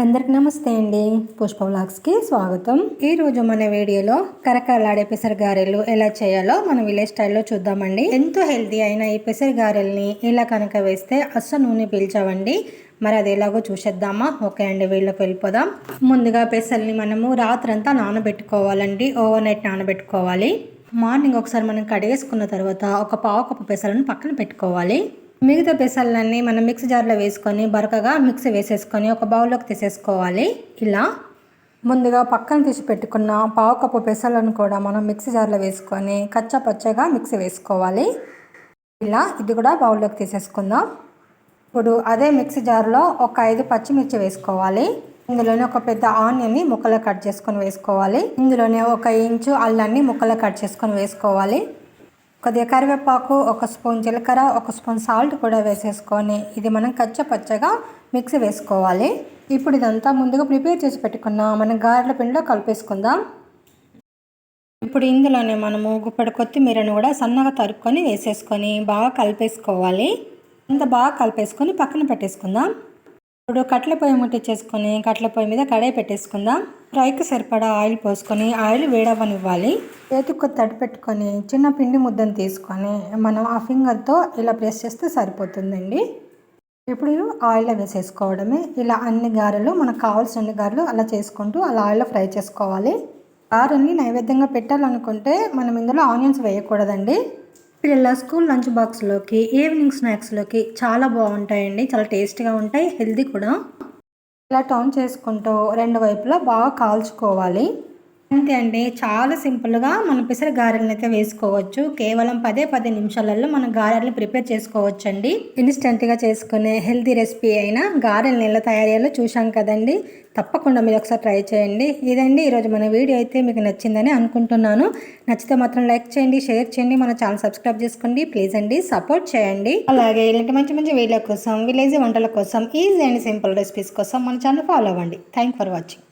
అందరికి నమస్తే అండి. పుష్ప వ్లాగ్స్కి స్వాగతం. ఈరోజు మన వీడియోలో కరకరలాడే పెసర గారెలు ఎలా చేయాలో మన విలేజ్ స్టైల్లో చూద్దామండి. ఎంతో హెల్తీ అయిన ఈ పెసర గారెల్ని ఇలా కనుక వేస్తే అస్సలు నూనె పీల్చవండి. మరి అది ఎలాగో చూసేద్దామా? ఓకే అండి వీళ్ళకి వెళ్ళిపోదాం. ముందుగా పెసల్ని మనము రాత్రంతా నానబెట్టుకోవాలండి. ఓవర్ నైట్ నానబెట్టుకోవాలి. మార్నింగ్ ఒకసారి మనం కడిగేసుకున్న తర్వాత ఒక పావు కప్పు పెసలను పక్కన పెట్టుకోవాలి. మిగతా పెసలన్నీ మనం మిక్సీ జార్లో వేసుకొని బరకగా మిక్సీ వేసేసుకొని ఒక బౌల్లోకి తీసేసుకోవాలి. ఇలా ముందుగా పక్కన తీసి పెట్టుకున్న పావు కప్పు పెసలను కూడా మనం మిక్సీ జార్లో వేసుకొని కచ్చా పచ్చగా మిక్సీ వేసుకోవాలి. ఇలా ఇది కూడా బౌల్లోకి తీసేసుకుందాం. ఇప్పుడు అదే మిక్సీ జార్లో ఒక ఐదు పచ్చిమిర్చి వేసుకోవాలి. ఇందులోనే ఒక పెద్ద ఆనియన్ని ముక్కలు కట్ చేసుకొని వేసుకోవాలి. ఇందులోనే ఒక ఇంచు అల్లాన్ని ముక్కలు కట్ చేసుకొని వేసుకోవాలి. కొద్దిగా కరివేపాకు ఒక స్పూన్ జీలకర్ర ఒక స్పూన్ సాల్ట్ కూడా వేసేసుకొని ఇది మనం కచ్చపచ్చగా మిక్సీ వేసుకోవాలి. ఇప్పుడు ఇదంతా ముందుగా ప్రిపేర్ చేసి పెట్టుకున్న. మనం గారెల పిండిలో కలిపేసుకుందాం. ఇప్పుడు ఇందులోనే మనము గుప్పడి కొత్తిమీరను కూడా సన్నగా తరుక్కొని వేసేసుకొని బాగా కలిపేసుకోవాలి. అంత బాగా కలిపేసుకొని పక్కన పెట్టేసుకుందాం. ఇప్పుడు కట్ల పొయ్యి ముట్టించేసుకొని కట్ల పొయ్యి మీద కడాయి పెట్టేసుకుందాం. ఫ్రైకి సరిపడా ఆయిల్ పోసుకొని ఆయిల్ వేడవనివ్వాలి చేతికి తడి పెట్టుకొని చిన్న పిండి ముద్దను తీసుకొని మనం ఆ ఫింగర్తో ఇలా ప్రెస్ చేస్తే సరిపోతుందండి. ఇప్పుడు ఆయిల్లో వేసేసుకోవడమే. ఇలా అన్ని గారెలు మనకు కావాల్సిన గారెలు అలా చేసుకుంటూ అలా ఆయిల్లో ఫ్రై చేసుకోవాలి. గారెల్ని నైవేద్యంగా పెట్టాలనుకుంటే మనం ఇందులో ఆనియన్స్ వేయకూడదండి. పిల్లల స్కూల్ లంచ్ బాక్స్లోకి ఈవినింగ్ స్నాక్స్లోకి చాలా బాగుంటాయండి. చాలా టేస్టీగా ఉంటాయి హెల్దీ కూడా. ఇలా టర్న్ చేసుకుంటూ రెండు వైపులా బాగా కాల్చుకోవాలి. అంతే అండి. చాలా సింపుల్గా మనం పెసర గారెలను అయితే వేసుకోవచ్చు. కేవలం పదే పది నిమిషాలలో మనం గారెల్ని ప్రిపేర్ చేసుకోవచ్చు అండి ఇన్స్టెంట్గా చేసుకునే హెల్తీ రెసిపీ అయినా గారెలను ఎలా తయారయ్యాలో చూసాం కదండి. తప్పకుండా మీరు ఒకసారి ట్రై చేయండి. ఇదండి ఈరోజు మన వీడియో అయితే మీకు నచ్చిందని అనుకుంటున్నాను. నచ్చితే మాత్రం లైక్ చేయండి షేర్ చేయండి మన ఛానల్ సబ్స్క్రైబ్ చేసుకోండి. ప్లీజ్ అండి సపోర్ట్ చేయండి. అలాగే ఇలాంటి మంచి మంచి వీడియో కోసం విలేజ్ వంటల కోసం ఈజీ అండ్ సింపుల్ రెసిపీస్ కోసం మన ఛానల్ ఫాలో అవ్వండి. Thank for watching